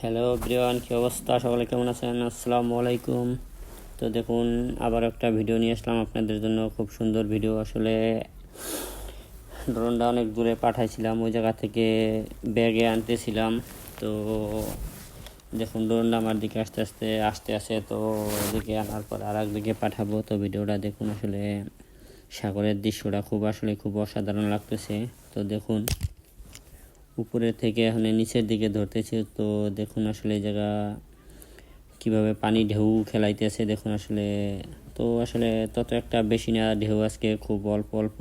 Hello Brian কী অবস্থা? সকলে কেমন আছেন? আসসালামু আলাইকুম। তো দেখুন, আবার একটা ভিডিও নিয়ে আসলাম আপনাদের জন্য। খুব সুন্দর ভিডিও আসলে ড্রোনটা অনেক দূরে পাঠাইছিলাম, ওই জায়গা থেকে ব্যাগে আনতেছিলাম। তো দেখুন, ড্রোনটা আমার দিকে আস্তে আস্তে, আসতে আসে তো ওদিকে আনার পর আর একদিকে পাঠাবো। তো ভিডিওটা দেখুন, আসলে সাগরের দৃশ্যটা খুব, আসলে খুব অসাধারণ লাগতেছে। তো দেখুন উপরে থেকে এখানে নিচের দিকে ধরতেছে। তো দেখুন আসলে জায়গা কীভাবে পানি ঢেউ খেলাইতেছে দেখুন আসলে। তো আসলে তত একটা বেশি না, ঢেউ আজকে খুব অল্প অল্প।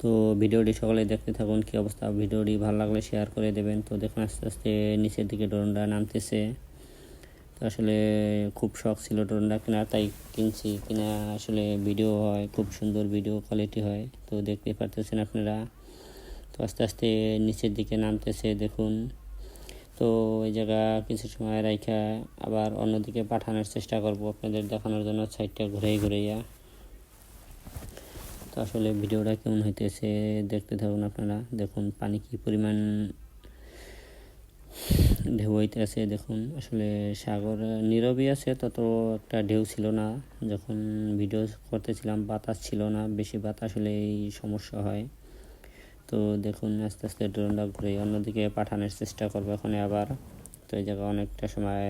তো ভিডিওটি সকলে দেখতে থাকুন, কি অবস্থা? ভিডিওটি ভালো লাগলে শেয়ার করে দেবেন। তো দেখুন আস্তে আস্তে নিচের দিকে ড্রোনটা নামতেছে। তো আসলে খুব শখ ছিল ড্রোনটা কেনার তাই কিনছি। কিনা আসলে ভিডিও হয়, খুব সুন্দর ভিডিও কোয়ালিটি হয়। তো দেখতে পারতেছেন আপনারা। তো আস্তে আস্তে নিচের দিকে নামতেছে, দেখুন। তো এই জায়গা কিছু সময় রাইখা আবার অন্যদিকে পাঠানোর চেষ্টা করব আপনাদের দেখানোর জন্য, সাইডটা ঘুরেই ঘুরাইয়া তো আসলে ভিডিওটা কেমন হইতেছে দেখতে থাকুন আপনারা, দেখুন পানি কি পরিমাণ ঢেউ হইতেছে, দেখুন। আসলে সাগর নীরবই আছে, তত একটা ঢেউ ছিল না। যখন ভিডিও করতেছিলাম, বাতাস ছিল না, বেশি বাতাস হলে এই সমস্যা হয়। তো দেখুন, আস্তে আস্তে ড্রোনটা ঘুরে অন্যদিকে পাঠানোর চেষ্টা করব এখন আবার। তো এই জায়গা অনেকটা সময়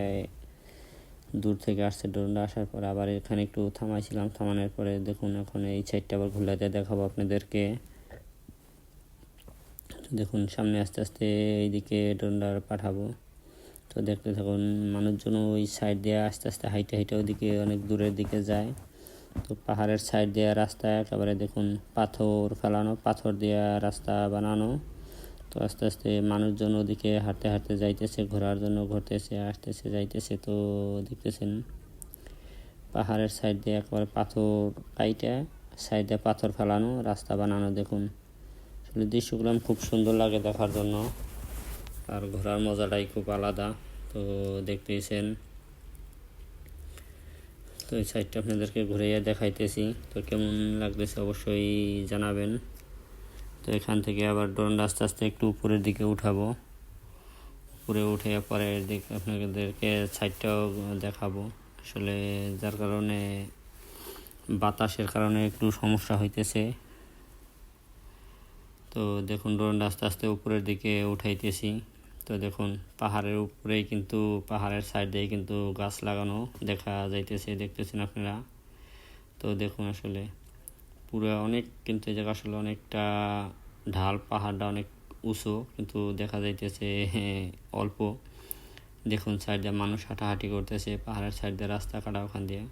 দূর থেকে আসছে ড্রোনটা আসার পর আবার এখানে একটু থামাইছিলাম। থামানোর পরে দেখুন, এখন এই সাইডটা আবার ঘুরলাতে দেখাবো আপনাদেরকে। দেখুন, সামনে আস্তে আস্তে এইদিকে ড্রোনটা পাঠাবো। তো দেখতে থাকুন মানুষজন ওই সাইড দিয়ে আস্তে আস্তে হাইটে হাইটে ওইদিকে অনেক দূরের দিকে যায়। তো পাহাড়ের সাইড দিয়ে রাস্তা, একেবারে দেখুন পাথর ফেলানো, পাথর দিয়ে রাস্তা বানানো। তো আস্তে আস্তে মানুষজন ওদিকে হাঁটতে হাঁটতে যাইতেছে, ঘোরার জন্য ঘুরতেছে, আসতেছে, যাইতেছে তো দেখতেছেন পাহাড়ের সাইড দিয়ে একেবারে পাথর কাইটা সাইড পাথর ফেলানো, রাস্তা বানানো দেখুন। আসলে দৃশ্যগুলো খুব সুন্দর লাগে দেখার জন্য। আর ঘোরার মজাটাই খুব আলাদা। তো দেখতেছেন তো এই সাইডটা আপনাদেরকে ঘুরাইয়া দেখাইতেছি। তো কেমন লাগতেছে অবশ্যই জানাবেন। তো এখান থেকে আবার ড্রোনটা আস্তে আস্তে একটু উপরের দিকে উঠাবো। উপরে উঠে পরে দিক আপনাদেরকে সাইডটাও দেখাবো। আসলে যার কারণে বাতাসের কারণে একটু সমস্যা হইতেছে। তো দেখুন ড্রোনটা আস্তে আস্তে উপরের দিকে উঠাইতেছি। তো দেখুন, পাহাড়ের উপরেই কিন্তু, পাহাড়ের সাইড দিয়ে কিন্তু গাছ লাগানো দেখা যাইতেছে, দেখতেছেন আপনারা? তো দেখুন আসলে, পুরো অনেক কিন্তু এই জায়গা আসলে অনেকটা ঢাল, পাহাড়টা অনেক উঁচু কিন্তু দেখা যাইতেছে, অল্প। দেখুন, সাইড দিয়ে মানুষ হাঁটাহাঁটি করতেছে, পাহাড়ের সাইড দিয়ে রাস্তা কাটা ওখান দিয়ে।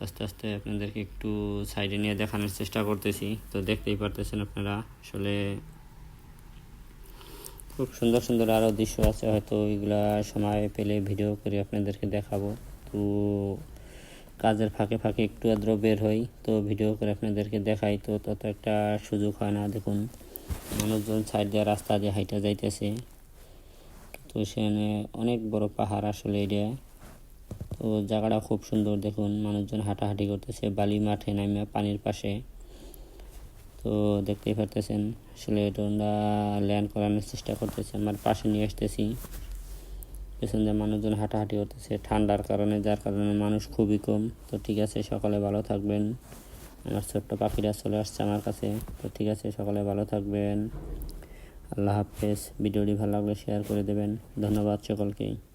আস্তে আস্তে আপনাদেরকে একটু সাইডে নিয়ে দেখানোর চেষ্টা করতেছি। তো দেখতেই পারতেছেন আপনারা, আসলে খুব সুন্দর সুন্দর আরও দৃশ্য আছে, হয়তো ওইগুলা সময় পেলে ভিডিও করে আপনাদেরকে দেখাবো। তো কাজের ফাঁকে ফাঁকে একটু আদ্র বের হই, তো ভিডিও করে আপনাদেরকে দেখাই। তো তত একটা সুযোগ হয় না, দেখুন। মানুষজন সাইড দিয়ে রাস্তা দিয়ে হাইটা যাইতেছে। তো সেখানে অনেক বড় পাহাড় আসলে এটা। তো জায়গাটা খুব সুন্দর, দেখুন। মানুষজন হাঁটাহাঁটি করতেছে, বালি মাঠে নামে পানির পাশে। তো দেখতেই পারতেছেন, আসলে ড্রোনটা ল্যান্ড করানোর চেষ্টা করতেছে, আমার পাশে নিয়ে আসতেছি। পেছন দিয়ে মানুষজন হাঁটাহাঁটি করতেছে, ঠান্ডার কারণে, যার কারণে মানুষ খুবই কম। তো ঠিক আছে, সকালে ভালো থাকবেন। আমার ছোট্ট পাখিরা চলে আসছে আমার কাছে। তো ঠিক আছে, সকালে ভালো থাকবেন। আল্লাহ হাফেজ। ভিডিওটি ভালো লাগলে শেয়ার করে দেবেন। ধন্যবাদ সকলকেই।